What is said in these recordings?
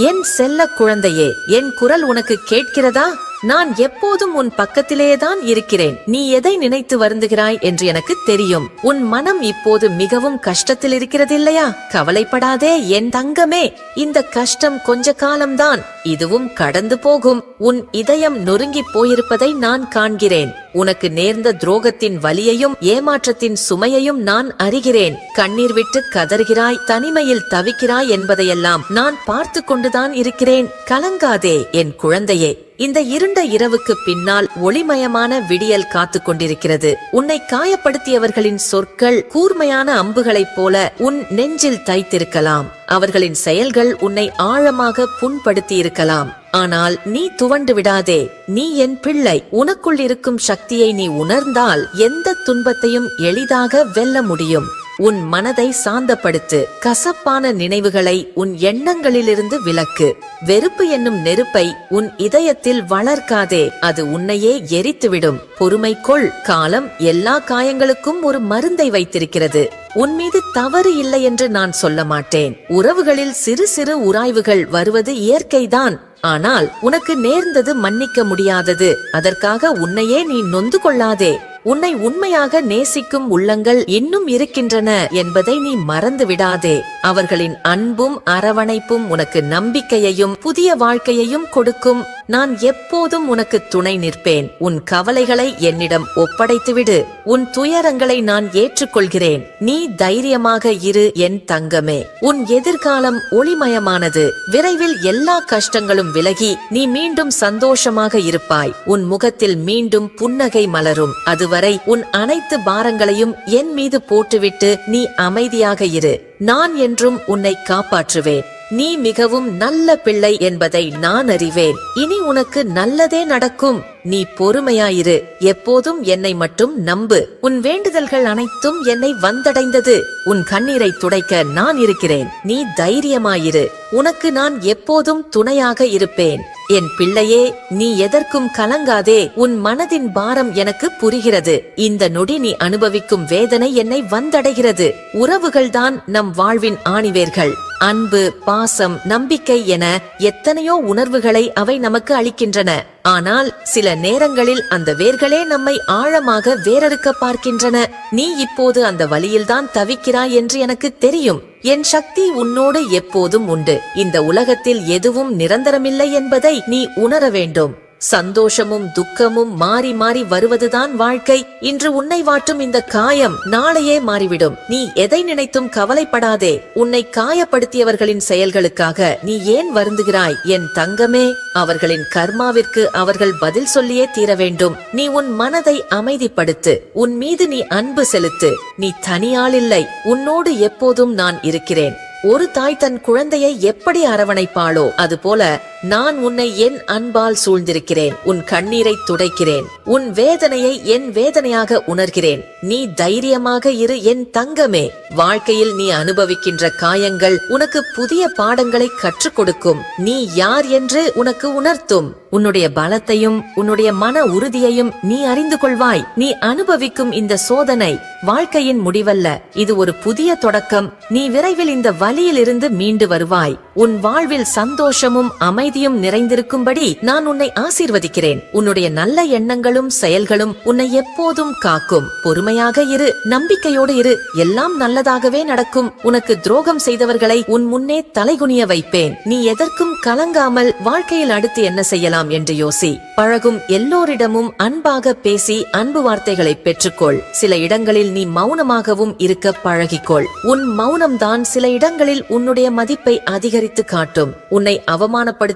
என் செல்ல குழந்தையே என் குரல் உனக்கு கேட்கிறதா? நான் எப்போதும் உன் பக்கத்திலேதான் இருக்கிறேன். நீ எதை நினைத்து வருந்துகிறாய் என்று எனக்கு தெரியும். உன் மனம் இப்போது மிகவும் கஷ்டத்தில் இருக்கிறது இல்லையா கவலைப்படாதே என் தங்கமே. இந்த கஷ்டம் கொஞ்ச காலம்தான். இதுவும் கடந்து போகும். உன் இதயம் நொறுங்கி போயிருப்பதை நான் காண்கிறேன். உனக்கு நேர்ந்த துரோகத்தின் வலியையும் ஏமாற்றத்தின் சுமையையும் நான் அறிகிறேன். கண்ணீர் விட்டு கதறுகிறாய் தனிமையில் தவிக்கிறாய் என்பதையெல்லாம் நான் பார்த்து கொண்டுதான் இருக்கிறேன். கலங்காதே என் குழந்தையே. இந்த இருண்ட இரவுக்கு பின்னால் ஒளிமயமான விடியல் காத்துக் கொண்டிருக்கிறது. உன்னை காயப்படுத்தியவர்களின் சொற்கள் கூர்மையான அம்புகளைப் போல உன் நெஞ்சில் தைத்திருக்கலாம். அவர்களின் செயல்கள் உன்னை ஆழமாக புண்படுத்தி இருக்கலாம் ஆனால் நீ துவண்டு விடாதே. நீ என் பிள்ளை. உனக்குள் இருக்கும் சக்தியை நீ உணர்ந்தால் எந்த துன்பத்தையும் எளிதாக வெல்ல முடியும். உன் மனதை சாந்தப்படுத்து. கசப்பான நினைவுகளை உன் எண்ணங்களிலிருந்து விலக்கு. வெறுப்பு என்னும் நெருப்பை உன் இதயத்தில் வளர்க்காதே. அது உன்னையே எரித்துவிடும். பொறுமை கொள். காலம் எல்லா காயங்களுக்கும் ஒரு மருந்தை வைத்திருக்கிறது. உன் மீது தவறு இல்லை என்று நான் சொல்ல மாட்டேன். உறவுகளில் சிறு சிறு உராய்வுகள் வருவது இயற்கைதான். ஆனால் உனக்கு நேர்ந்தது மன்னிக்க முடியாதது. அதற்காக உன்னையே நீ நொந்து கொள்ளாதே. உன்னை உண்மையாக நேசிக்கும் உள்ளங்கள் இன்னும் இருக்கின்றன என்பதை நீ மறந்து விடாதே அவர்களின் அன்பும் அரவணைப்பும் உனக்கு நம்பிக்கையையும் புதிய வாழ்க்கையையும் கொடுக்கும். நான் எப்போதும் உனக்கு துணை நிற்பேன். உன் கவலைகளை என்னிடம் ஒப்படைத்துவிடு. உன் துயரங்களை நான் ஏற்றுக்கொள்கிறேன். நீ தைரியமாக இரு என் தங்கமே. உன் எதிர்காலம் ஒளிமயமானது. விரைவில் எல்லா கஷ்டங்களும் விலகி நீ மீண்டும் சந்தோஷமாக இருப்பாய். உன் முகத்தில் மீண்டும் புன்னகை மலரும். அதுவரை உன் அனைத்து பாரங்களையும் என் மீது போட்டுவிட்டு நீ அமைதியாக இரு. நான் என்றும் உன்னை காப்பாற்றுவேன். நீ மிகவும் நல்ல பிள்ளை என்பதை நான் அறிவேன். இனி உனக்கு நல்லதே நடக்கும். நீ பொறுமையாயிரு. எப்போதும் என்னை மட்டும் நம்பு. உன் வேண்டுதல்கள் அனைத்தும் என்னை வந்தடைந்தது. உன் கண்ணீரை துடைக்க நான் இருக்கிறேன். நீ தைரியமாயிரு. உனக்கு நான் எப்போதும் துணையாக இருப்பேன். என் பிள்ளையே நீ எதற்கும் கலங்காதே. உன் மனதின் பாரம் எனக்கு புரிகிறது. இந்த நொடி நீ அனுபவிக்கும் வேதனை என்னை வந்தடைகிறது. உறவுகள்தான் நம் வாழ்வின் ஆணிவேர்கள். அன்பு பாசம் நம்பிக்கை என எத்தனையோ உணர்வுகளை அவை நமக்கு அளிக்கின்றன. ஆனால் சில நேரங்களில் அந்த வேர்களே நம்மை ஆழமாக வேரறுக்க பார்க்கின்றன. நீ இப்போது அந்த வழியில்தான் தவிக்கிறாய் என்று எனக்கு தெரியும். என் சக்தி உன்னோடு எப்போதும் உண்டு. இந்த உலகத்தில் எதுவும் நிரந்தரமில்லை என்பதை நீ உணர வேண்டும் சந்தோஷமும் துக்கமும் மாறி மாறி வருவதுதான் வாழ்க்கை. இன்று உன்னை வாட்டும் இந்த காயம் நாளையே மாறிவிடும். நீ எதை நினைத்தும் கவலைப்படாதே. உன்னை காயப்படுத்தியவர்களின் செயல்களுக்காக நீ ஏன் வருந்துகிறாய்? என் தங்கமே அவர்களின் கர்மாவிற்கு அவர்கள் பதில் சொல்லியே தீர வேண்டும். நீ உன் மனதை அமைதிப்படுத்து. உன் மீது நீ அன்பு செலுத்து. நீ தனியால் இல்லை உன்னோடு எப்போதும் நான் இருக்கிறேன். ஒரு தாய் தன் குழந்தையை எப்படி அரவணைப்பாளோ அதுபோல நான் உன்னை என் அன்பால் சூழ்ந்திருக்கிறேன். உன் கண்ணீரை துடைக்கிறேன். உன் வேதனையை என் வேதனையாக உணர்கிறேன். நீ தைரியமாக இரு என் தங்கமே. வாழ்க்கையில் நீ அனுபவிக்கின்ற காயங்கள் உனக்கு புதிய பாடங்களை கற்றுக் கொடுக்கும் நீ யார் என்று உனக்கு உணர்த்தும். உன்னுடைய பலத்தையும் உன்னுடைய மன உறுதியையும் நீ அறிந்து கொள்வாய். நீ அனுபவிக்கும் இந்த சோதனை வாழ்க்கையின் முடிவல்ல. இது ஒரு புதிய தொடக்கம். நீ விரைவில் இந்த வழியில் இருந்து மீண்டு வருவாய். உன் வாழ்வில் சந்தோஷமும் அமை அமைதியும் நிறைந்திருக்கும்படி நான் உன்னை ஆசீர்வதிக்கிறேன். உன்னுடைய நல்ல எண்ணங்களும் செயல்களும் உன்னை எப்போதும் காக்கும். பொறுமையாக இரு நம்பிக்கையோடு இரு. எல்லாம் நல்லதாகவே நடக்கும். உனக்கு துரோகம் செய்தவர்களை உன் முன்னே தலைகுனிய வைப்பேன். நீ எதற்கும் கலங்காமல் வாழ்க்கையில் அடுத்து என்ன செய்யலாம் என்று யோசி. பழகும் எல்லோரிடமும் அன்பாக பேசி அன்பு வார்த்தைகளை பெற்றுக்கொள். சில இடங்களில் நீ மௌனமாகவும் இருக்க பழகிக்கொள். உன் மௌனம்தான் சில இடங்களில் உன்னுடைய மதிப்பை அதிகரித்து காட்டும். உன்னை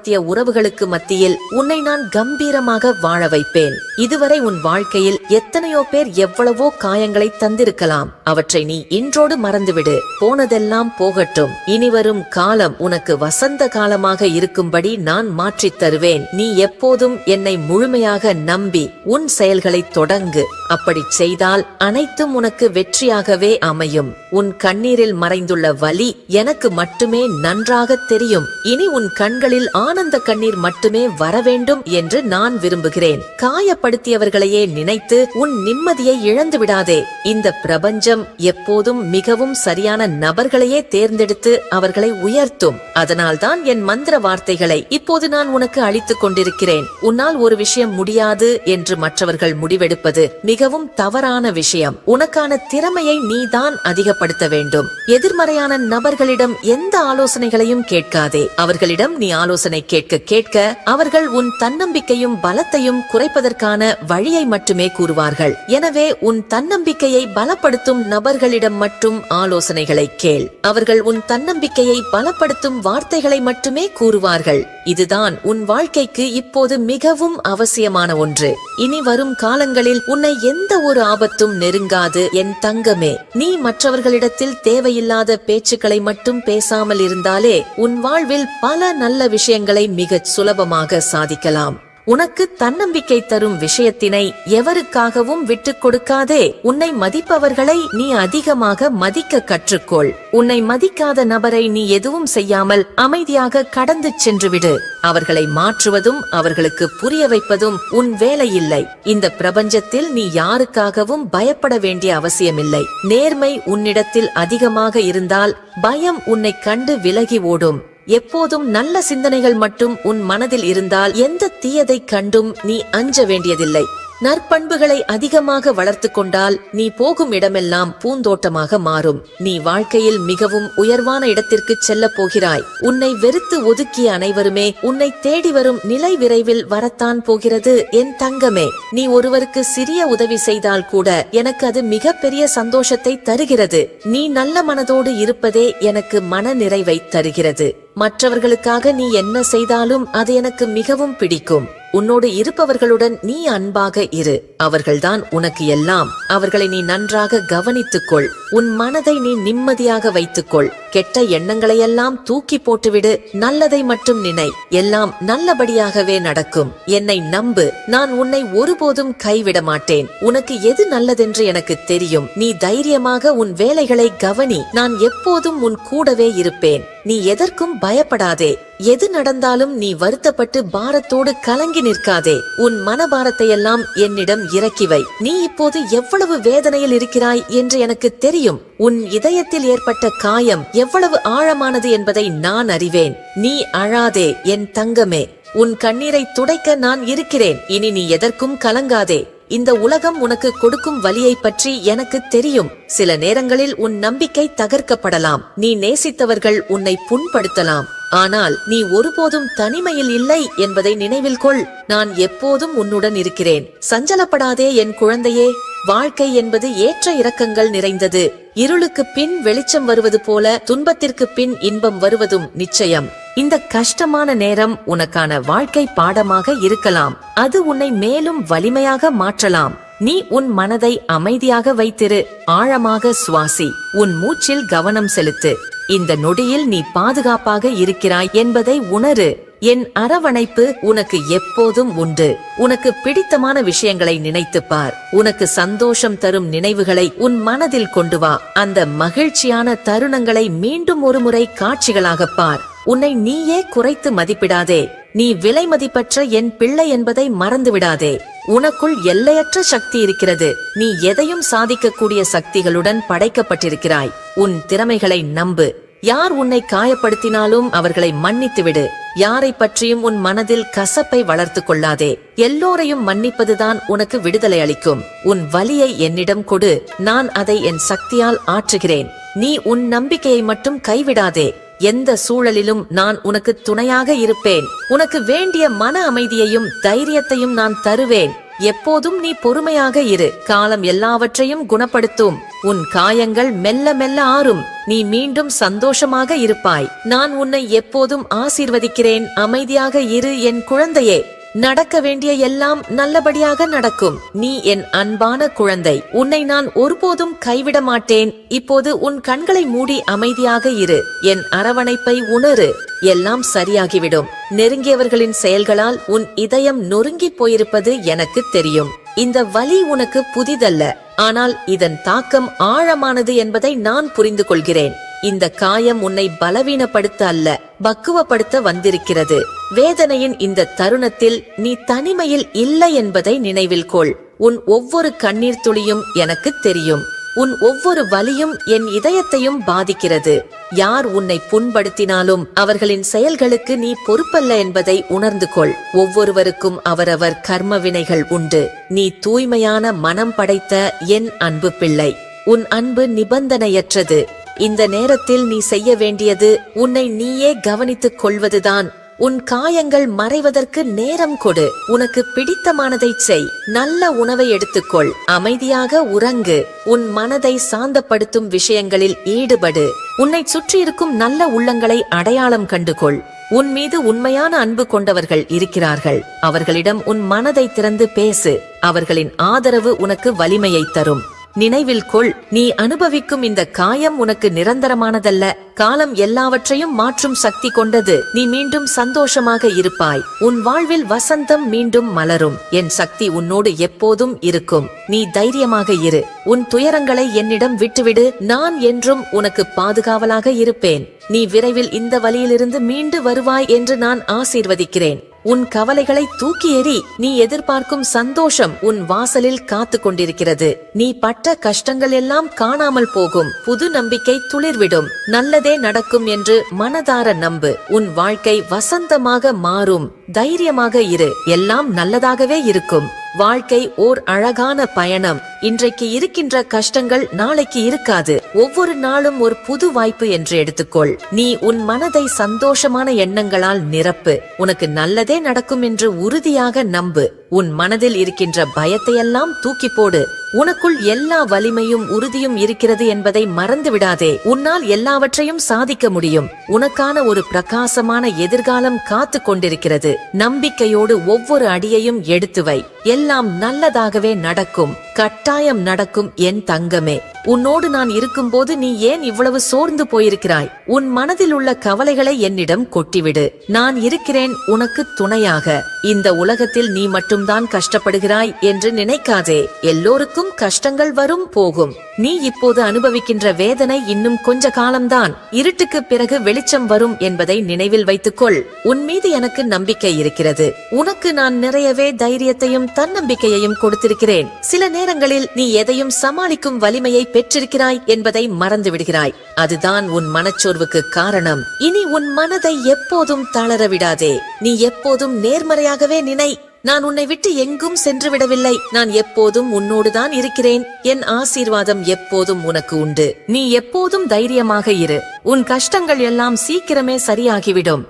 ஏற்படுத்திய உறவுகளுக்கு மத்தியில் உன்னை நான் கம்பீரமாக வாழ வைப்பேன். இதுவரை உன் வாழ்க்கையில் எத்தனையோ பேர் எவ்வளவோ காயங்களை தந்திருக்கலாம். அவற்றை நீ இன்றோடு மறந்துவிடு. போனதெல்லாம் போகட்டும். இனிவரும் காலம் உனக்கு வசந்த காலமாக இருக்கும்படி நான் மாற்றித் தருவேன். நீ எப்போதும் என்னை முழுமையாக நம்பி உன் செயல்களை தொடங்கு. அப்படிச் செய்தால் அனைத்தும் உனக்கு வெற்றியாகவே அமையும். உன் கண்ணீரில் மறைந்துள்ள வலி எனக்கு மட்டுமே நன்றாக தெரியும். இனி உன் கண்களில் ஆனந்த கண்ணீர் மட்டுமே வர வேண்டும் என்று நான் விரும்புகிறேன். காயப்படுத்தியவர்களையே நினைத்து உன் நிம்மதியை இழந்து விடாதே. இந்த பிரபஞ்சம் எப்போதும் மிகவும் சரியான நபர்களையே தேர்ந்தெடுத்து அவர்களை உயர்த்தும். அதனால்தான் என் மந்திர வார்த்தைகளை இப்போது நான் உனக்கு அளித்துக் கொண்டிருக்கிறேன். உன்னால் ஒரு விஷயம் முடியாது என்று மற்றவர்கள் முடிவெடுப்பது மிகவும் தவறான விஷயம். உனக்கான திறமையை நீதான் அதிகப்படுத்த வேண்டும். எதிர்மறையான நபர்களிடம் எந்த ஆலோசனைகளையும் கேட்காதே. அவர்களிடம் நீ ஆலோசனை கேட்க கேட்க அவர்கள் உன் தன்னம்பிக்கையும் பலத்தையும் குறைப்பதற்கான வழியை மட்டுமே கூறுவார்கள். எனவே உன் தன்னம்பிக்கையை பலப்படுத்தும் நபர்களிடம் மட்டும் ஆலோசனைகளை கேள். அவர்கள் உன் தன்னம்பிக்கையை பலப்படுத்தும் வார்த்தைகளை மட்டுமே கூறுவார்கள். இதுதான் உன் வாழ்க்கைக்கு இப்போது மிகவும் அவசியமான ஒன்று. இனி வரும் காலங்களில் உன்னை எந்த ஒரு ஆபத்தும் நெருங்காது. என் தங்கமே நீ மற்றவர்கள் மற்றவர்களிடத்தில் தேவையில்லாத பேச்சுக்களை மட்டும் பேசாமல் இருந்தாலே உன் வாழ்வில் பல நல்ல விஷயங்களை மிகச் சுலபமாக சாதிக்கலாம். உனக்கு தன்னம்பிக்கை தரும் விஷயத்தினை எவருக்காகவும் விட்டுக் கொடுக்காதே. உன்னை மதிப்பவர்களை நீ அதிகமாக மதிக்க கற்றுக்கொள். உன்னை மதிக்காத நபரை நீ எதுவும் செய்யாமல் அமைதியாக கடந்து சென்றுவிடு. அவர்களை மாற்றுவதும் அவர்களுக்கு புரிய வைப்பதும் உன் வேலையில்லை. இந்த பிரபஞ்சத்தில் நீ யாருக்காகவும் பயப்பட வேண்டிய அவசியமில்லை. நேர்மை உன்னிடத்தில் அதிகமாக இருந்தால் பயம் உன்னை கண்டு விலகி ஓடும். எப்போதும் நல்ல சிந்தனைகள் மட்டும் உன் மனதில் இருந்தால் எந்த தீயதை கண்டும் நீ அஞ்ச வேண்டியதில்லை. நற்பண்புகளை அதிகமாக வளர்த்து கொண்டால் நீ போகும் இடமெல்லாம் பூந்தோட்டமாக மாறும். நீ வாழ்க்கையில் மிகவும் உயர்வான இடத்திற்கு செல்ல போகிறாய். உன்னை வெறுத்து ஒதுக்கிய அனைவருமே உன்னை தேடி வரும் நிலை விரைவில் வரத்தான் போகிறது. என் தங்கமே நீ ஒருவருக்கு சிறிய உதவி செய்தால் கூட எனக்கு அது மிகப்பெரிய சந்தோஷத்தை தருகிறது. நீ நல்ல மனதோடு இருப்பதே எனக்கு மன நிறைவை தருகிறது. மற்றவர்களுக்காக நீ என்ன செய்தாலும் அது எனக்கு மிகவும் பிடிக்கும். உன்னோடு இருப்பவர்களுடன் நீ அன்பாக இரு. அவர்கள்தான் உனக்கு எல்லாம். அவர்களை நீ நன்றாக கவனித்துக்கொள். உன் மனதை நீ நிம்மதியாக வைத்துக்கொள். கெட்ட எண்ணங்களையெல்லாம் தூக்கி போட்டுவிடு. நல்லதை மட்டும் நினை. எல்லாம் நல்லபடியாகவே நடக்கும். என்னை நம்பு. நான் உன்னை ஒருபோதும் கைவிட மாட்டேன். உனக்கு எது நல்லதென்று எனக்கு தெரியும். நீ தைரியமாக உன் வேலைகளை கவனி. நான் எப்போதும் உன் கூடவே இருப்பேன். நீ எதற்கும் பயப்படாதே. எது நடந்தாலும் நீ வருத்தப்பட்டு பாரத்தோடு கலங்கி நிற்காதே. உன் மனபாரத்தை எல்லாம் என்னிடம் இறக்கி வை. நீ இப்போது எவ்வளவு வேதனையில் இருக்கிறாய் என்று எனக்கு தெரியும். உன் இதயத்தில் ஏற்பட்ட காயம் எவ்வளவு ஆழமானது என்பதை நான் அறிவேன். நீ அழாதே என் தங்கமே. உன் கண்ணீரை துடைக்க நான் இருக்கிறேன். இனி நீ எதற்கும் கலங்காதே. இந்த உலகம் உனக்கு கொடுக்கும் வலியை பற்றி எனக்கு தெரியும். சில நேரங்களில் உன் நம்பிக்கை தகர்க்கப்படலாம். நீ நேசித்தவர்கள் உன்னை புண்படுத்தலாம். ஆனால் நீ ஒருபோதும் தனிமையில் இல்லை என்பதை நினைவில் கொள். நான் எப்போதும் உன்னுடன் இருக்கிறேன். சஞ்சலப்படாதே என் குழந்தையே. வாழ்க்கை என்பது ஏற்ற இறக்கங்கள் நிறைந்தது. இருளுக்கு பின் வெளிச்சம் வருவது போல துன்பத்திற்கு பின் இன்பம் வருவதும் நிச்சயம். இந்த கஷ்டமான நேரம் உனக்கான வாழ்க்கை பாடமாக இருக்கலாம். அது உன்னை மேலும் வலிமையாக மாற்றலாம். நீ உன் மனதை அமைதியாக வைத்திரு ஆழமாக சுவாசி உன் மூச்சில் கவனம் செலுத்து. இந்த நொடியில் நீ பாதுகாப்பாக இருக்கிறாய் என்பதை உணரு. என் அரவணைப்பு உனக்கு எப்போதும் உண்டு. உனக்கு பிடித்தமான விஷயங்களை நினைத்துப் பார். உனக்கு சந்தோஷம் தரும் நினைவுகளை உன் மனதில் கொண்டு வா. அந்த மகிழ்ச்சியான தருணங்களை மீண்டும் ஒருமுறை காட்சிகளாகப் பார். உன்னை நீயே குறைத்து மதிப்பிடாதே. நீ விலை மதிப்பற்ற என் பிள்ளை என்பதை மறந்து விடாதே உனக்குள் எல்லையற்ற சக்தி இருக்கிறது. நீ எதையும் சாதிக்கக்கூடிய சக்திகளுடன் படைக்கப்பட்டிருக்கிறாய். உன் திறமைகளை நம்பு. யார் உன்னை காயப்படுத்தினாலும் அவர்களை மன்னித்துவிடு. யாரை பற்றியும் உன் மனதில் கசப்பை வளர்த்துக் கொள்ளாதே. எல்லோரையும் மன்னிப்பதுதான் உனக்கு விடுதலை அளிக்கும். உன் வலியை என்னிடம் கொடு. நான் அதை என் சக்தியால் ஆற்றுகிறேன். நீ உன் நம்பிக்கையை மட்டும் கைவிடாதே. எந்த சூழலிலும் நான் உனக்கு துணையாக இருப்பேன். உனக்கு வேண்டிய மன அமைதியையும் தைரியத்தையும் நான் தருவேன். எப்போதும் நீ பொறுமையாக இரு. காலம் எல்லாவற்றையும் குணப்படுத்தும். உன் காயங்கள் மெல்ல மெல்ல ஆறும். நீ மீண்டும் சந்தோஷமாக இருப்பாய். நான் உன்னை எப்போதும் ஆசீர்வதிக்கிறேன். அமைதியாக இரு என் குழந்தையே. நடக்க வேண்டிய எல்லாம் நல்லபடியாக நடக்கும். நீ என் அன்பான குழந்தை. உன்னை நான் ஒருபோதும் கைவிட மாட்டேன். இப்போது உன் கண்களை மூடி அமைதியாக இரு. என் அரவணைப்பை உணரு. எல்லாம் சரியாகிவிடும். நெருங்கியவர்களின் செயல்களால் உன் இதயம் நொறுங்கி போயிருப்பது எனக்கு தெரியும். இந்த வலி உனக்கு புதிதல்ல. ஆனால் இதன் தாக்கம் ஆழமானது என்பதை நான் புரிந்து கொள்கிறேன் இந்த காயம் உன்னை பலவீனப்படுத்த அல்ல பக்குவப்படுத்த வந்திருக்கிறது. வேதனையின் இந்த தருணத்தில் நீ தனிமையில் இல்லை என்பதை நினைவில் கொள். உன் ஒவ்வொரு கண்ணீர் துளியும் எனக்கு தெரியும். உன் ஒவ்வொரு வலியும் என் இதயத்தையும் பாதிக்கிறது. யார் உன்னை புண்படுத்தினாலும் அவர்களின் செயல்களுக்கு நீ பொறுப்பல்ல என்பதை உணர்ந்து கொள். ஒவ்வொருவருக்கும் அவரவர் கர்ம வினைகள் உண்டு. நீ தூய்மையான மனம் படைத்த என் அன்பு பிள்ளை. உன் அன்பு நிபந்தனையற்றது. இந்த நேரத்தில் நீ செய்ய வேண்டியது உன்னை நீயே கவனித்துக் கொள்வதுதான். உன் காயங்கள் மறைவதற்கு நேரம் கொடு. உனக்கு பிடித்தமானதைச் செய். நல்ல உணவை எடுத்துக்கொள். அமைதியாக உறங்கு. உன் மனதை சாந்தப்படுத்தும் விஷயங்களில் ஈடுபடு. உன்னை சுற்றியிருக்கும் நல்ல உள்ளங்களை அடையாளம் கண்டுகொள். உன் மீது உண்மையான அன்பு கொண்டவர்கள் இருக்கிறார்கள். அவர்களிடம் உன் மனதை திறந்து பேசு. அவர்களின் ஆதரவு உனக்கு வலிமையை தரும். நினைவில் கொள் நீ அனுபவிக்கும் இந்த காயம் உனக்கு நிரந்தரமானதல்ல. காலம் எல்லாவற்றையும் மாற்றும் சக்தி கொண்டது. நீ மீண்டும் சந்தோஷமாக இருப்பாய். உன் வாழ்வில் வசந்தம் மீண்டும் மலரும். என் சக்தி உன்னோடு எப்போதும் இருக்கும். நீ தைரியமாக இரு. உன் துயரங்களை என்னிடம் விட்டுவிடு. நான் என்றும் உனக்கு பாதுகாவலாக இருப்பேன். நீ விரைவில் இந்த வழியிலிருந்து மீண்டு வருவாய் என்று நான் ஆசீர்வதிக்கிறேன். உன் கவலைகளை தூக்கி எறி நீ எதிர்பார்க்கும் சந்தோஷம் உன் வாசலில் காத்து கொண்டிருக்கிறது. நீ பட்ட கஷ்டங்கள் எல்லாம் காணாமல் போகும். புது நம்பிக்கை துளிர்விடும். நல்லதே நடக்கும் என்று மனதார நம்பு. உன் வாழ்க்கை வசந்தமாக மாறும். தைரியமாக இரு. எல்லாம் நல்லதாகவே இருக்கும். வாழ்க்கை ஓர் அழகான பயணம். இன்றைக்கு இருக்கின்ற கஷ்டங்கள் நாளைக்கு இருக்காது. ஒவ்வொரு நாளும் ஒரு புது வாய்ப்பு என்று எடுத்துக்கொள். நீ உன் மனதை சந்தோஷமான எண்ணங்களால் நிரப்பு. உனக்கு நல்லதே நடக்கும் என்று உறுதியாக நம்பு. உன் மனதில் இருக்கின்ற பயத்தையெல்லாம் தூக்கி போடு. உனக்குள் எல்லா வலிமையும் உறுதியும் இருக்கிறது என்பதை மறந்து விடாதே. உன்னால் எல்லாவற்றையும் சாதிக்க முடியும். உனக்கான ஒரு பிரகாசமான எதிர்காலம் காத்து கொண்டிருக்கிறது. நம்பிக்கையோடு ஒவ்வொரு அடியையும் எடுத்து வை. எல்லாம் நல்லதாகவே நடக்கும். கட்டாயம் நடக்கும் என் தங்கமே. உன்னோடு நான் இருக்கும்போது நீ ஏன் இவ்வளவு சோர்ந்து போயிருக்கிறாய்? உன் மனதில் உள்ள கவலைகளை என்னிடம் கொட்டிவிடு. நான் இருக்கிறேன் உனக்கு துணையாக. இந்த உலகத்தில் நீ மட்டும் மட்டும்தான் கஷ்டப்படுகிறாய் என்று நினைக்காதே. எல்லோருக்கும் கஷ்டங்கள் வரும் போகும். நீ இப்போது அனுபவிக்கின்ற வேதனை இன்னும் கொஞ்ச காலம்தான். இருட்டுக்கு பிறகு வெளிச்சம் வரும் என்பதை நினைவில் வைத்துக்கொள். உன் மீது எனக்கு நம்பிக்கை இருக்கிறது. உனக்கு நான் நிறையவே தைரியத்தையும் தன்னம்பிக்கையையும் கொடுத்திருக்கிறேன். சில நேரங்களில் நீ எதையும் சமாளிக்கும் வலிமையை பெற்றிருக்கிறாய் என்பதை மறந்து விடுகிறாய் அதுதான் உன் மனச்சோர்வுக்கு காரணம். இனி உன் மனதை எப்போதும் தளர விடாதே. நீ எப்போதும் நேர்மறையாகவே நினை. நான் உன்னை விட்டு எங்கும் சென்று விடவில்லை. நான் எப்போதும் உன்னோடுதான் இருக்கிறேன். என் ஆசீர்வாதம் எப்போதும் உனக்கு உண்டு. நீ எப்போதும் தைரியமாக இரு. உன் கஷ்டங்கள் எல்லாம் சீக்கிரமே சரியாகிவிடும்.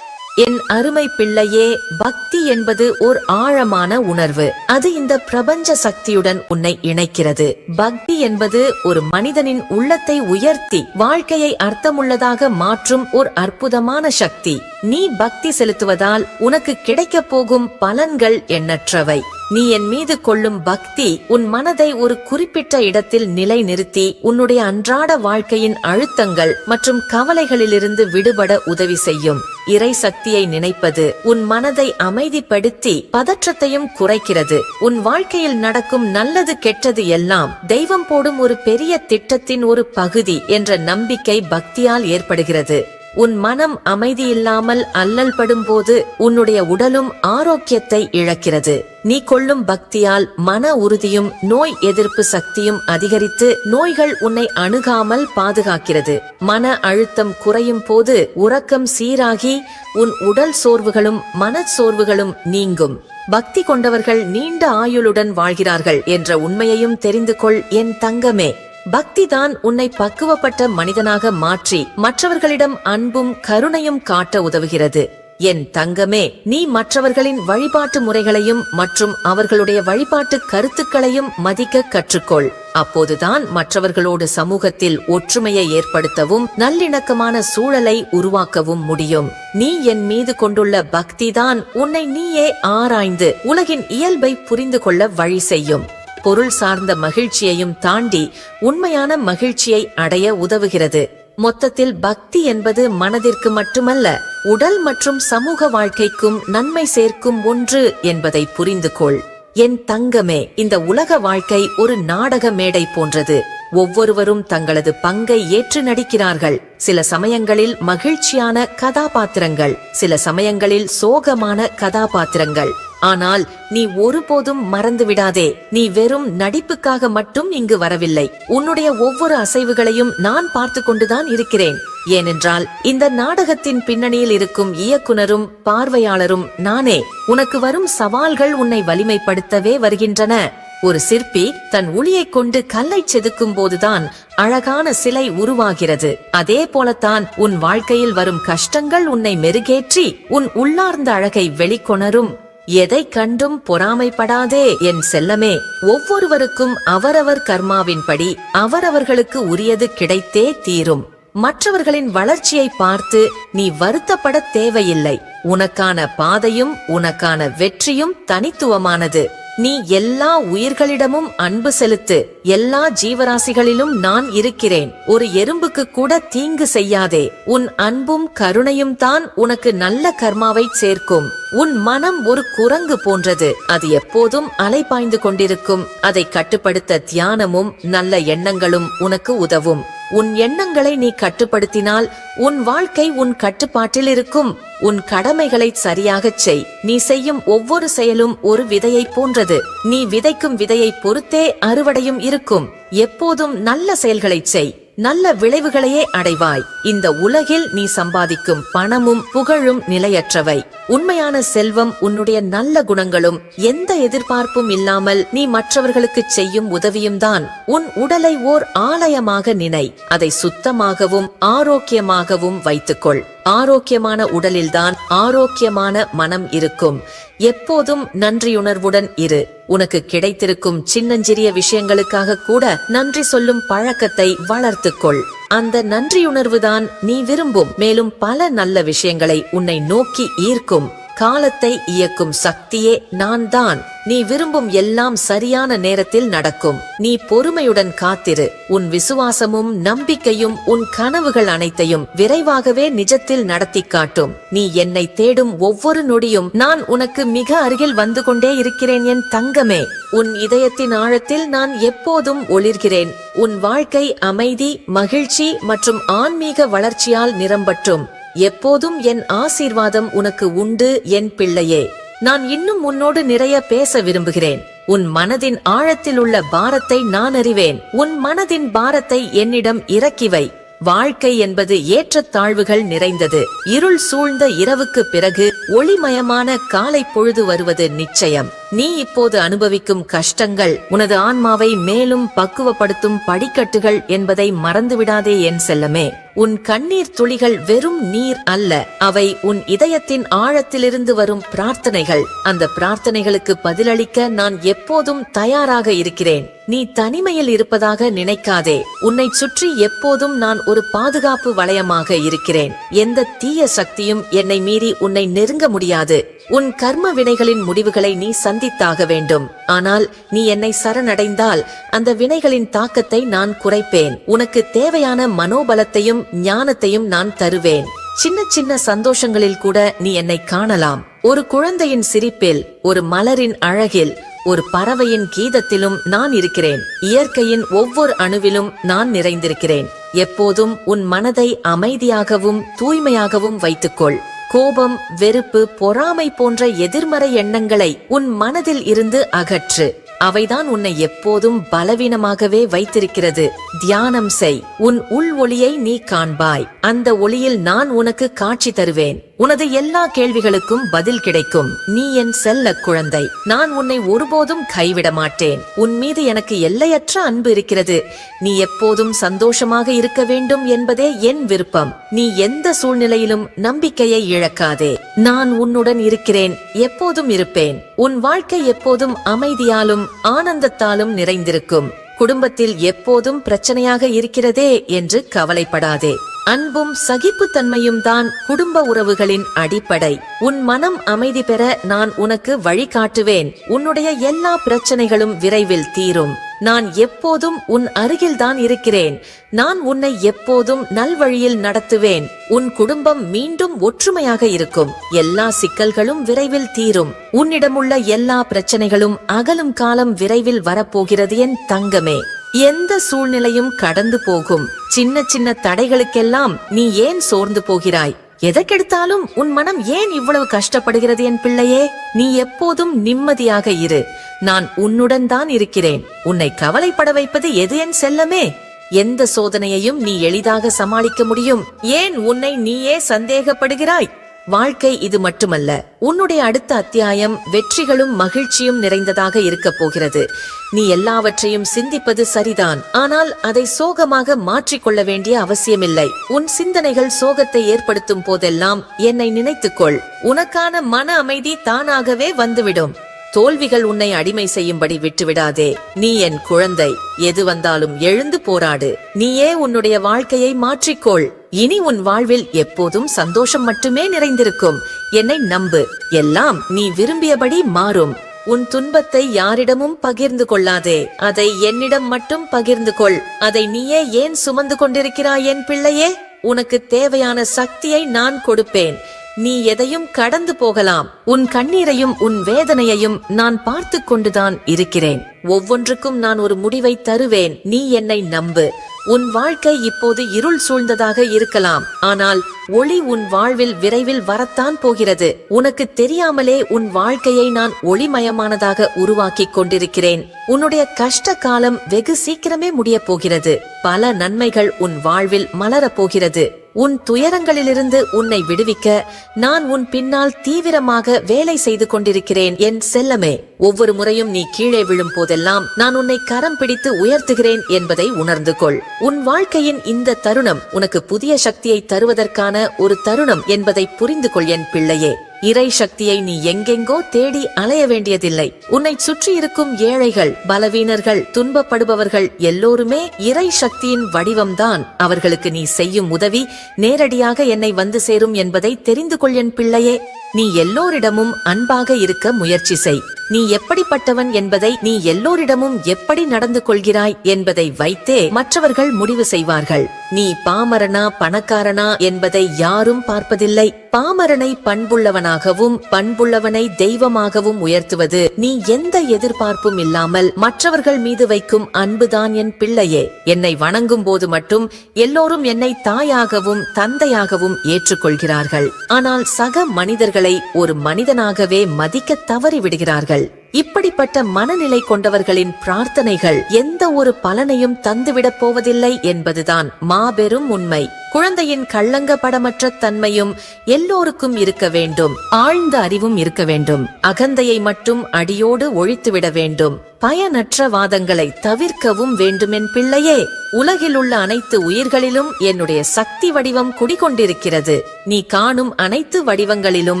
என் அருமை பிள்ளையே பக்தி என்பது ஓர் ஆழமான உணர்வு. அது இந்த பிரபஞ்ச சக்தியுடன் உன்னை இணைக்கிறது. பக்தி என்பது ஒரு மனிதனின் உள்ளத்தை உயர்த்தி வாழ்க்கையை அர்த்தமுள்ளதாக மாற்றும் ஒரு அற்புதமான சக்தி. நீ பக்தி செலுத்துவதால் உனக்கு கிடைக்கப் போகும் பலன்கள் எண்ணற்றவை. நீ என் மீது கொள்ளும் பக்தி உன் மனதை ஒரு குறிப்பிட்ட இடத்தில் நிலைநிறுத்தி உன்னுடைய அன்றாட வாழ்க்கையின் அழுத்தங்கள் மற்றும் கவலைகளிலிருந்து விடுபட உதவி செய்யும். இறை சக்தியை நினைப்பது உன் மனதை அமைதிப்படுத்தி பதற்றத்தையும் குறைக்கிறது. உன் வாழ்க்கையில் நடக்கும் நல்லது கெட்டது எல்லாம் தெய்வம் போடும் ஒரு பெரிய திட்டத்தின் ஒரு பகுதி என்ற நம்பிக்கை பக்தியால் ஏற்படுகிறது. உன் மனம் அமைதியில்லாமல் அல்லல் படும்போது உன்னுடைய உடலும் ஆரோக்கியத்தை இழக்கிறது. நீ கொள்ளும் பக்தியால் மன உறுதியும் நோய் எதிர்ப்பு சக்தியும் அதிகரித்து நோய்கள் உன்னை அணுகாமல் பாதுகாக்கிறது. மன அழுத்தம் குறையும் போது உறக்கம் சீராகி உன் உடல் சோர்வுகளும் மனச்சோர்வுகளும் நீங்கும். பக்தி கொண்டவர்கள் நீண்ட ஆயுளுடன் வாழ்கிறார்கள் என்ற உண்மையையும் தெரிந்து கொள் என் தங்கமே. பக்திதான் உன்னை பக்குவப்பட்ட மனிதனாக மாற்றி மற்றவர்களிடம் அன்பும் கருணையும் காட்ட உதவுகிறது. என் தங்கமே நீ மற்றவர்களின் வழிபாட்டு முறைகளையும் மற்றும் அவர்களுடைய வழிபாட்டு கருத்துக்களையும் மதிக்க கற்றுக்கொள். அப்போதுதான் மற்றவர்களோடு சமூகத்தில் ஒற்றுமையை ஏற்படுத்தவும் நல்லிணக்கமான சூழலை உருவாக்கவும் முடியும். நீ என் மீது கொண்டுள்ள பக்திதான் உன்னை நீயே ஆராய்ந்து உலகின் இயல்பை புரிந்து கொள்ள வழி செய்யும். பொருள் சார்ந்த மகிழ்ச்சியையும் தாண்டி உண்மையான மகிழ்ச்சியை அடைய உதவுகிறது. மொத்தத்தில் பக்தி என்பது மனதிற்கு மட்டுமல்ல உடல் மற்றும் சமூக வாழ்க்கைக்கும் நன்மை சேர்க்கும் ஒன்று என்பதை புரிந்து கொள். என் தங்கமே இந்த உலக வாழ்க்கை ஒரு நாடக மேடை போன்றது. ஒவ்வொருவரும் தங்களது பங்கை ஏற்று நடிக்கிறார்கள். சில சமயங்களில் மகிழ்ச்சியான கதாபாத்திரங்கள் சில சமயங்களில் சோகமான கதாபாத்திரங்கள். ஆனால் நீ ஒருபோதும் மறந்து விடாதே. நீ வெறும் நடிப்புக்காக மட்டும் இங்கு வரவில்லை. உன்னுடைய ஒவ்வொரு அசைவுகளையும் நான் பார்த்து கொண்டுதான் இருக்கிறேன். ஏனென்றால் இந்த நாடகத்தின் பின்னணியில் இருக்கும் இயக்குனரும் பார்வையாளரும் நானே. உனக்கு வரும் சவால்கள் உன்னை வலிமைப்படுத்தவே வருகின்றன. ஒரு சிற்பி தன் உளியைக் கொண்டு கல்லை செதுக்கும் போதுதான் அழகான சிலை உருவாகிறது. அதே போலத்தான் உன் வாழ்க்கையில் வரும் கஷ்டங்கள் உன்னை மெருகேற்றி உன் உள்ளார்ந்த அழகை வெளிக்கொணரும். எதை கண்டும் பொறாமைப்படாதே என் செல்லமே. ஒவ்வொருவருக்கும் அவரவர் கர்மாவின்படி அவரவர்களுக்கு உரியது கிடைத்தே தீரும். மற்றவர்களின் வளர்ச்சியை பார்த்து நீ வருத்தப்பட தேவையில்லை. உனக்கான பாதையும் உனக்கான வெற்றியும் தனித்துவமானது. நீ எல்லா உயிர்களிடமும் அன்பு செலுத்து. எல்லா ஜீவராசிகளிலும் நான் இருக்கிறேன். ஒரு எறும்புக்கு கூட தீங்கு செய்யாதே. உன் அன்பும் கருணையும் தான் உனக்கு நல்ல கர்மாவை சேர்க்கும். உன் மனம் ஒரு குரங்கு போன்றது. அது எப்போதும் அலைபாய்ந்து கொண்டிருக்கும். அதை கட்டுப்படுத்த தியானமும் நல்ல எண்ணங்களும் உனக்கு உதவும். உன் எண்ணங்களை நீ கட்டுப்படுத்தினால் உன் வாழ்க்கை உன் கட்டுப்பாட்டில் இருக்கும். உன் கடமைகளை சரியாகச் செய். நீ செய்யும் ஒவ்வொரு செயலும் ஒரு விதையைப் போன்றது. நீ விதைக்கும் விதையை பொறுத்தே அறுவடையும் இருக்கும். எப்போதும் நல்ல செயல்களைச் செய். நல்ல விளைவுகளையே அடைவாய். இந்த உலகில் நீ சம்பாதிக்கும் பணமும் புகழும் நிலையற்றவை. உண்மையான செல்வம் உன்னுடைய நல்ல குணங்களும் எந்த எதிர்பார்ப்பும் இல்லாமல் நீ மற்றவர்களுக்கு செய்யும் உதவியும் தான் உன் உடலை ஓர் ஆலயமாக நினை. அதை சுத்தமாகவும் ஆரோக்கியமாகவும் வைத்துக்கொள். ஆரோக்கியமான உடலில்தான் ஆரோக்கியமான மனம் இருக்கும். எப்போதும் நன்றியுணர்வுடன் இரு. உனக்கு கிடைத்திருக்கும் சின்னஞ்சிறிய விஷயங்களுக்காக கூட நன்றி சொல்லும் பழக்கத்தை வளர்த்துக்கொள் அந்த நன்றியுணர்வுதான் நீ விரும்பும். மேலும் பல நல்ல விஷயங்களை உன்னை நோக்கி ஈர்க்கும். காலத்தை இயக்கும் சக்தியே நான் தான் நீ விரும்பும் எல்லாம் சரியான நேரத்தில் நடக்கும். நீ பொறுமையுடன் காத்திரு. உன் விசுவாசமும் நம்பிக்கையும் உன் கனவுகள் அனைத்தையும் விரைவாகவே நிஜத்தில் நடத்தி காட்டும். நீ என்னை தேடும் ஒவ்வொரு நொடியும் நான் உனக்கு மிக அருகில் வந்து கொண்டே இருக்கிறேன் என் தங்கமே. உன் இதயத்தின் ஆழத்தில் நான் எப்போதும் ஒளிர்கிறேன். உன் வாழ்க்கை அமைதி மகிழ்ச்சி மற்றும் ஆன்மீக வளர்ச்சியால் நிரம்பட்டும். எப்போதும் என் ஆசீர்வாதம் உனக்கு உண்டு என் பிள்ளையே. நான் இன்னும் உன்னோடு நிறைய பேச விரும்புகிறேன். உன் மனதின் ஆழத்தில் உள்ள பாரத்தை நான் அறிவேன். உன் மனதின் பாரத்தை என்னிடம் இறக்கிவை வாழ்க்கை என்பது ஏற்றத்தாழ்வுகள் நிறைந்தது. இருள் சூழ்ந்த இரவுக்கு பிறகு ஒளிமயமான காலை பொழுது வருவது நிச்சயம். நீ இப்போது அனுபவிக்கும் கஷ்டங்கள் உனது ஆன்மாவை மேலும் பக்குவப்படுத்தும் படிக்கட்டுகள் என்பதை மறந்துவிடாதே என் செல்லமே. உன் கண்ணீர் துளிகள் வெறும் நீர் அல்ல அவை உன் இதயத்தின் ஆழத்திலிருந்து வரும் பிரார்த்தனைகள். அந்த பிரார்த்தனைகளுக்கு பதிலளிக்க நான் எப்போதும் தயாராக இருக்கிறேன். நீ தனிமையில் இருப்பதாக நினைக்காதே. உன்னை சுற்றி எப்போதும் நான் ஒரு பாதுகாப்பு வளையமாக இருக்கிறேன். எந்த தீய சக்தியும் என்னை மீறி உன்னை நெருங்க முடியாது. உன் கர்ம வினைகளின் முடிவுகளை நீ சந்தித்தாக வேண்டும். ஆனால் நீ என்னை சரணடைந்தால் அந்த வினைகளின் தாக்கத்தை நான் குறைப்பேன். உனக்கு தேவையான மனோபலத்தையும் ஞானத்தையும் நான் தருவேன். சின்ன சின்ன சந்தோஷங்களில் கூட நீ என்னை காணலாம். ஒரு குழந்தையின் சிரிப்பில் ஒரு மலரின் அழகில் ஒரு பறவையின் கீதத்திலும் நான் இருக்கிறேன். இயற்கையின் ஒவ்வொரு அணுவிலும் நான் நிறைந்திருக்கிறேன். எப்போதும் உன் மனதை அமைதியாகவும் தூய்மையாகவும் வைத்துக்கொள். கோபம் வெறுப்பு பொறாமை போன்ற எதிர்மறை எண்ணங்களை உன் மனதில் இருந்து அகற்று. அவைதான் உன்னை எப்போதும் பலவீனமாகவே வைத்திருக்கிறது. தியானம் செய். உன் உள் ஒளியை நீ காண்பாய். அந்த ஒளியில் நான் உனக்கு காட்சி தருவேன். உனது எல்லா கேள்விகளுக்கும் பதில் கிடைக்கும். நீ என் செல்ல குழந்தை. நான் உன்னை ஒருபோதும் கைவிட மாட்டேன் உன் மீது எனக்கு எல்லையற்ற அன்பு இருக்கிறது. நீ எப்போதும் சந்தோஷமாக இருக்க வேண்டும் என்பதே என் விருப்பம். நீ எந்த சூழ்நிலையிலும் நம்பிக்கையை இழக்காதே. நான் உன்னுடன் இருக்கிறேன். எப்போதும் இருப்பேன். உன் வாழ்க்கை எப்போதும் அமைதியாலும் ஆனந்தத்தாலும் நிறைந்திருக்கும். குடும்பத்தில் எப்போதும் பிரச்சனையாக இருக்கிறதே என்று கவலைப்படாதே. அன்பும் சகிப்புத்தன்மையும் தான் குடும்ப உறவுகளின் அடிப்படை. உன் மனம் அமைதி பெற நான் உனக்கு வழிகாட்டுவேன். உன்னுடைய எல்லா பிரச்சனைகளும் விரைவில் தீரும். நான் எப்போதும் உன் அருகில்தான் இருக்கிறேன். நான் உன்னை எப்போதும் நல்வழியில் நடத்துவேன். உன் குடும்பம் மீண்டும் ஒற்றுமையாக இருக்கும். எல்லா சிக்கல்களும் விரைவில் தீரும். உன்னிடமுள்ள எல்லா பிரச்சனைகளும் அகலும் காலம் விரைவில் வரப்போகிறது என் தங்கமே. எந்த சூழ்நிலையும் கடந்து போகும். சின்ன சின்ன தடைகளுக்கெல்லாம் நீ ஏன் சோர்ந்து போகிறாய்? எதற்கெடுத்தாலும் உன் மனம் ஏன் இவ்வளவு கஷ்டப்படுகிறது என் பிள்ளையே? நீ எப்போதும் நிம்மதியாக இரு. நான் உன்னுடன் தான் இருக்கிறேன். உன்னை கவலைப்பட வைப்பது எது என் செல்லமே? எந்த சோதனையையும் நீ எளிதாக சமாளிக்க முடியும். ஏன் உன்னை நீயே சந்தேகப்படுகிறாய்? வாழ்க்கை இது மட்டுமல்ல உன்னுடைய அடுத்த அத்தியாயம் வெற்றிகளும் மகிழ்ச்சியும் நிறைந்ததாக இருக்கப் போகிறது. நீ எல்லாவற்றையும் சிந்திப்பது சரிதான் ஆனால் அதை சோகமாக மாற்றிக்கொள்ள வேண்டிய அவசியமில்லை. உன் சிந்தனைகள் சோகத்தை ஏற்படுத்தும் போதெல்லாம் என்னை நினைத்துக்கொள். உனக்கான மன அமைதி தானாகவே வந்துவிடும். தோல்விகள் உன்னை அடிமை செய்யும்படி விட்டுவிடாதே. நீ என் குழந்தை. எது வந்தாலும் எழுந்து போராடு. நீயே உன்னுடைய வாழ்க்கையை மாற்றிக்கொள். இனி உன் வாழ்வில் எப்போதும் சந்தோஷம் மட்டுமே நிறைந்திருக்கும். என்னை நம்பு. எல்லாம் நீ விரும்பியபடி மாறும். உன் துன்பத்தை யாரிடமும் பகிர்ந்து கொள்ளாதே. அதை என்னிடம் மட்டும் பகிர்ந்து கொள். அதை நீயே ஏன் சுமந்து கொண்டிருக்கிறாய் என் பிள்ளையே? உனக்கு தேவையான சக்தியை நான் கொடுப்பேன். நீ எதையும் கடந்து போகலாம். உன் கண்ணீரையும் உன் வேதனையையும் நான் பார்த்து கொண்டுதான் இருக்கிறேன். ஒவ்வொன்றுக்கும் நான் ஒரு முடிவை தருவேன். நீ என்னை நம்பு. உன் வாழ்க்கை இப்போது இருள் சூழ்ந்ததாக இருக்கலாம். ஆனால் ஒளி உன் வாழ்வில் விரைவில் வரத்தான் போகிறது. உனக்கு தெரியாமலே உன் வாழ்க்கையை நான் ஒளிமயமானதாக உருவாக்கிக் கொண்டிருக்கிறேன். உன்னுடைய கஷ்ட காலம் வெகு சீக்கிரமே முடியப் போகிறது. பல நன்மைகள் உன் வாழ்வில் மலரப் போகிறது. உன் துயரங்களிலிருந்து உன்னை விடுவிக்க நான் உன் பின்னால் தீவிரமாக வேலை செய்து கொண்டிருக்கிறேன். என் செல்லமே ஒவ்வொரு முறையும் நீ கீழே விழும் போதெல்லாம் நான் உன்னை கரம் பிடித்து உயர்த்துகிறேன் என்பதை உணர்ந்து கொள். உன் வாழ்க்கையின் இந்த தருணம் உனக்கு புதிய சக்தியை தருவதற்கான ஒரு தருணம் என்பதை புரிந்து கொள் என் பிள்ளையே. இறை சக்தியை நீ எங்கெங்கோ தேடி அலைய வேண்டியதில்லை. உன்னை சுற்றி இருக்கும் ஏழைகள் பலவீனர்கள் துன்பப்படுபவர்கள் எல்லோருமே இறை சக்தியின் வடிவம்தான். அவர்களுக்கு நீ செய்யும் உதவி நேரடியாக என்னை வந்து சேரும் என்பதை தெரிந்து கொள் என் பிள்ளையே. நீ எல்லோரிடமும் அன்பாக இருக்க முயற்சி செய். நீ எப்படிப்பட்டவன் என்பதை நீ எல்லோரிடமும் எப்படி நடந்து கொள்கிறாய் என்பதை வைத்தே மற்றவர்கள் முடிவு செய்வார்கள். நீ பாமரனா பணக்காரனா என்பதை யாரும் பார்ப்பதில்லை. பாமரனை பண்புள்ளவனாகவும் பண்புள்ளவனை தெய்வமாகவும் உயர்த்துவது நீ எந்த எதிர்பார்ப்பும் இல்லாமல் மற்றவர்கள் மீது வைக்கும் அன்புதான் என் பிள்ளையே. என்னை வணங்கும் போது மட்டும் எல்லோரும் என்னை தாயாகவும் தந்தையாகவும் ஏற்றுக்கொள்கிறார்கள். ஆனால் சக மனிதர்கள் ஒரு மனிதனாகவே மதிக்க தவறி விடுகிறார்கள் இப்படிப்பட்ட மனநிலை கொண்டவர்களின் பிரார்த்தனைகள் எந்த ஒரு பலனையும் தந்துவிடப் போவதில்லை என்பதுதான் மாபெரும் உண்மை. குழந்தையின் கள்ளங்க படமற்ற தன்மையும் எல்லோருக்கும் இருக்க வேண்டும். ஆழ்ந்த அறிவும் இருக்க வேண்டும். அகந்தையை மட்டும் அடியோடு ஒழித்துவிட வேண்டும். பயனற்ற வாதங்களை தவிர்க்கவும் வேண்டும் என் பிள்ளையே. உலகில் உள்ள அனைத்து உயிர்களிலும் என்னுடைய சக்தி வடிவம் குடிகொண்டிருக்கிறது. நீ காணும் அனைத்து வடிவங்களிலும்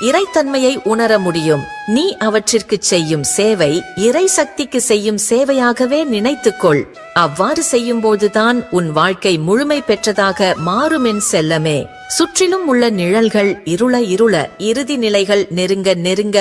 இறைத்தன்மையை உணர முடியும். நீ அவற்றிற்கு செய்யும் சேவை இறை சக்திக்கு செய்யும் சேவையாகவே நினைத்துக்கொள். அவ்வாறு செய்யும் போதுதான் உன் வாழ்க்கை முழுமை பெற்றதாக மாறும் என் செல்லமே. சுற்றிலும் உள்ள நிழல்கள் இருள இருள இறுதி நிலைகள் நெருங்க நெருங்க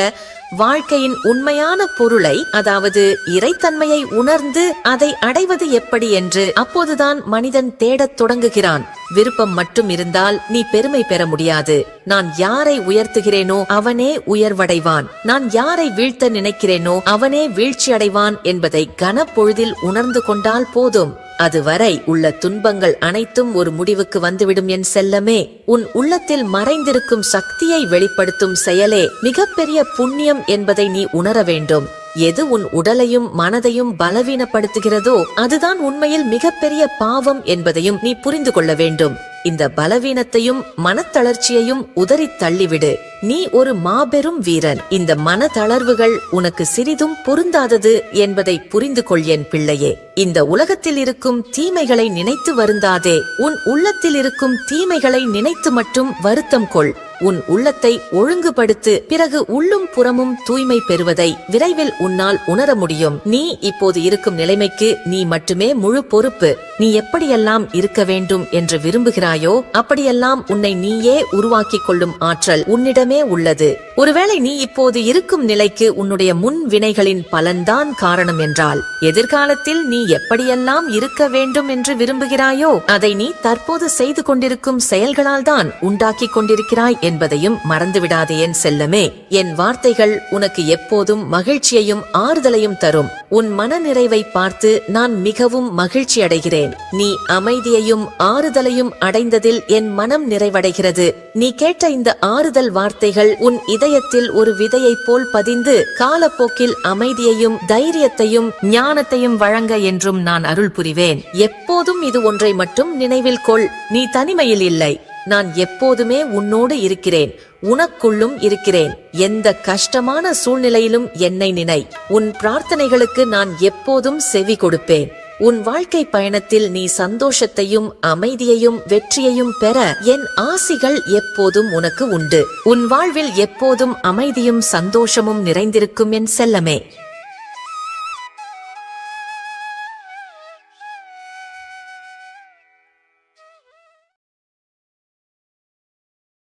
வாழ்க்கையின் உண்மையான பொருளை அதாவது இறைத்தன்மையை உணர்ந்து அதை அடைவது எப்படி என்று அப்போதுதான் மனிதன் தேடத் தொடங்குகிறான். விருப்பம் மட்டும் இருந்தால் நீ பெருமை பெற முடியாது. நான் யாரை உயர்த்துகிறேனோ அவனே உயர்வடைவான். நான் யாரை வீழ்த்த நினைக்கிறேனோ அவனே வீழ்ச்சி அடைவான் என்பதை கனப்பொழுதில் உணர்ந்து கொண்டால் போதும். அதுவரை உள்ள துன்பங்கள் அனைத்தும் ஒரு முடிவுக்கு வந்துவிடும் என் செல்லமே. உன் உள்ளத்தில் மறைந்திருக்கும் சக்தியை வெளிப்படுத்தும் செயலே மிகப்பெரிய புண்ணியம் என்பதை நீ உணர வேண்டும். எது உன் உடலையும் மனதையும் பலவீனப்படுத்துகிறதோ அதுதான் உண்மையில் மிகப்பெரிய பாவம் என்பதையும் நீ புரிந்து கொள்ள வேண்டும். இந்த பலவீனத்தையும் மனத்தளர்ச்சியையும் உதறி தள்ளிவிடு. நீ ஒரு மாபெரும் வீரன். இந்த மன தளர்வுகள் உனக்கு சிறிதும் பொருந்தாதது என்பதை புரிந்து கொள் என் பிள்ளையே. இந்த உலகத்தில் இருக்கும் தீமைகளை நினைத்து வருந்தாதே. உன் உள்ளத்தில் இருக்கும் தீமைகளை நினைத்து மட்டும் வருத்தம் கொள். உன் உள்ளத்தை ஒழுங்குபடுத்து பிறகு உள்ளும் புறமும் தூய்மை பெறுவதை விரைவில் உன்னால் உணர முடியும். நீ இப்போது இருக்கும் நிலைமைக்கு நீ மட்டுமே முழு பொறுப்பு. நீ எப்படியெல்லாம் இருக்க வேண்டும் என்று விரும்புகிறாயோ அப்படியெல்லாம் உன்னை நீயே உருவாக்கிக் கொள்ளும் ஆற்றல் உன்னிடமே உள்ளது. ஒருவேளை நீ இப்போது இருக்கும் நிலைக்கு உன்னுடைய முன் வினைகளின் பலன்தான் காரணம் என்றால் எதிர்காலத்தில் நீ எப்படியெல்லாம் இருக்க வேண்டும் என்று விரும்புகிறாயோ அதை நீ தற்போது செய்து கொண்டிருக்கும் செயல்களால் தான் உண்டாக்கிக் கொண்டிருக்கிறாய் என்பதையும் மறந்துவிடாதே என் செல்லமே. என் வார்த்தைகள் உனக்கு எப்போதும் மகிழ்ச்சியையும் ஆறுதலையும் தரும். உன் மனநிறைவை பார்த்து நான் மிகவும் மகிழ்ச்சி அடைகிறேன் நீ அமைதியையும் ஆறுதலையும் அடைந்ததில் என் மனம் நிறைவடைகிறது. நீ கேட்ட இந்த ஆறுதல் வார்த்தைகள் உன் இதயத்தில் ஒரு விதையைப் போல் பதிந்து காலப்போக்கில் அமைதியையும் தைரியத்தையும் ஞானத்தையும் வழங்க என்றும் நான் அருள் புரிவேன். எப்போதும் இது ஒன்றை மட்டும் நினைவில் கொள். நீ தனிமையில் இல்லை. நான் எப்போதுமே உன்னோடு இருக்கிறேன். உனக்குள்ளும் இருக்கிறேன். எந்த கஷ்டமான சூழ்நிலையிலும் என்னை நினை. உன் பிரார்த்தனைகளுக்கு நான் எப்போதும் செவி கொடுப்பேன். உன் வாழ்க்கை பயணத்தில் நீ சந்தோஷத்தையும் அமைதியையும் வெற்றியையும் பெற என் ஆசிகள் எப்போதும் உனக்கு உண்டு. உன் வாழ்வில் எப்போதும் அமைதியும் சந்தோஷமும் நிறைந்திருக்கும் என் செல்லமே.